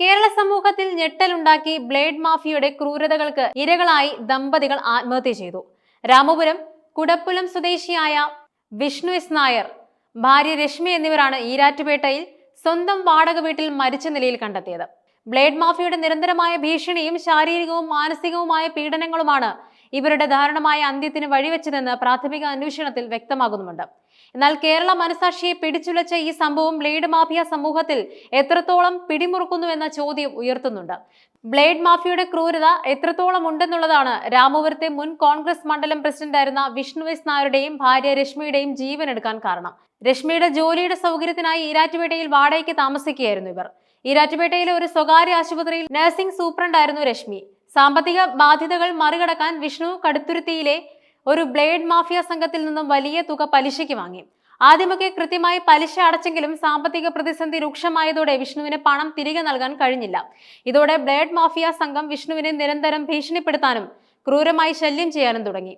കേരള സമൂഹത്തിൽ ഞെട്ടലുണ്ടാക്കി ബ്ലേഡ് മാഫിയയുടെ ക്രൂരതകൾക്ക് ഇരകളായി ദമ്പതികൾ ആത്മഹത്യ ചെയ്തു. രാമപുരം കുടപ്പുലം സ്വദേശിയായ വിഷ്ണു എസ് നായർ ഭാര്യ രശ്മി എന്നിവരാണ് ഈരാറ്റുപേട്ടയിൽ സ്വന്തം വാടക വീട്ടിൽ മരിച്ച നിലയിൽ കണ്ടെത്തിയത്. ബ്ലേഡ് മാഫിയയുടെ നിരന്തരമായ ഭീഷണിയും ശാരീരികവും മാനസികവുമായ പീഡനങ്ങളുമാണ് ഇവരുടെ ദാരുണമായ അന്ത്യത്തിന് വഴിവെച്ചതെന്ന് പ്രാഥമിക അന്വേഷണത്തിൽ വ്യക്തമാകുന്നുമുണ്ട്. എന്നാൽ കേരള മനസാക്ഷിയെ പിടിച്ചുലച്ച ഈ സംഭവം ബ്ലേഡ് മാഫിയ സമൂഹത്തിൽ എത്രത്തോളം പിടിമുറുക്കുന്നുവെന്ന ചോദ്യം ഉയർത്തുന്നുണ്ട്. ബ്ലേഡ് മാഫിയയുടെ ക്രൂരത എത്രത്തോളം ഉണ്ടെന്നുള്ളതാണ് രാമപുരത്തെ മുൻ കോൺഗ്രസ് മണ്ഡലം പ്രസിഡന്റായിരുന്ന വിഷ്ണു എസ് നായരുടെയും ഭാര്യ രശ്മിയുടെയും ജീവൻ എടുക്കാൻ കാരണം. രശ്മിയുടെ ജോലിയുടെ സൗകര്യത്തിനായി ഈരാറ്റുപേട്ടയിൽ വാടകയ്ക്ക് താമസിക്കുകയായിരുന്നു ഇവർ. ഈരാറ്റുപേട്ടയിലെ ഒരു സ്വകാര്യ ആശുപത്രിയിൽ നഴ്സിംഗ് സൂപ്രണ്ടായിരുന്നു രശ്മി. സാമ്പത്തിക ബാധ്യതകൾ മറികടക്കാൻ വിഷ്ണു കടുത്തുരുത്തിയിലെ ഒരു ബ്ലേഡ് മാഫിയ സംഘത്തിൽ നിന്നും വലിയ തുക പലിശയ്ക്ക് വാങ്ങി. ആദ്യമൊക്കെ കൃത്യമായി പലിശ അടച്ചെങ്കിലും സാമ്പത്തിക പ്രതിസന്ധി രൂക്ഷമായതോടെ വിഷ്ണുവിന് പണം തിരികെ നൽകാൻ കഴിഞ്ഞില്ല. ഇതോടെ ബ്ലേഡ് മാഫിയ സംഘം വിഷ്ണുവിനെ നിരന്തരം ഭീഷണിപ്പെടുത്താനും ക്രൂരമായി ശല്യം ചെയ്യാനും തുടങ്ങി.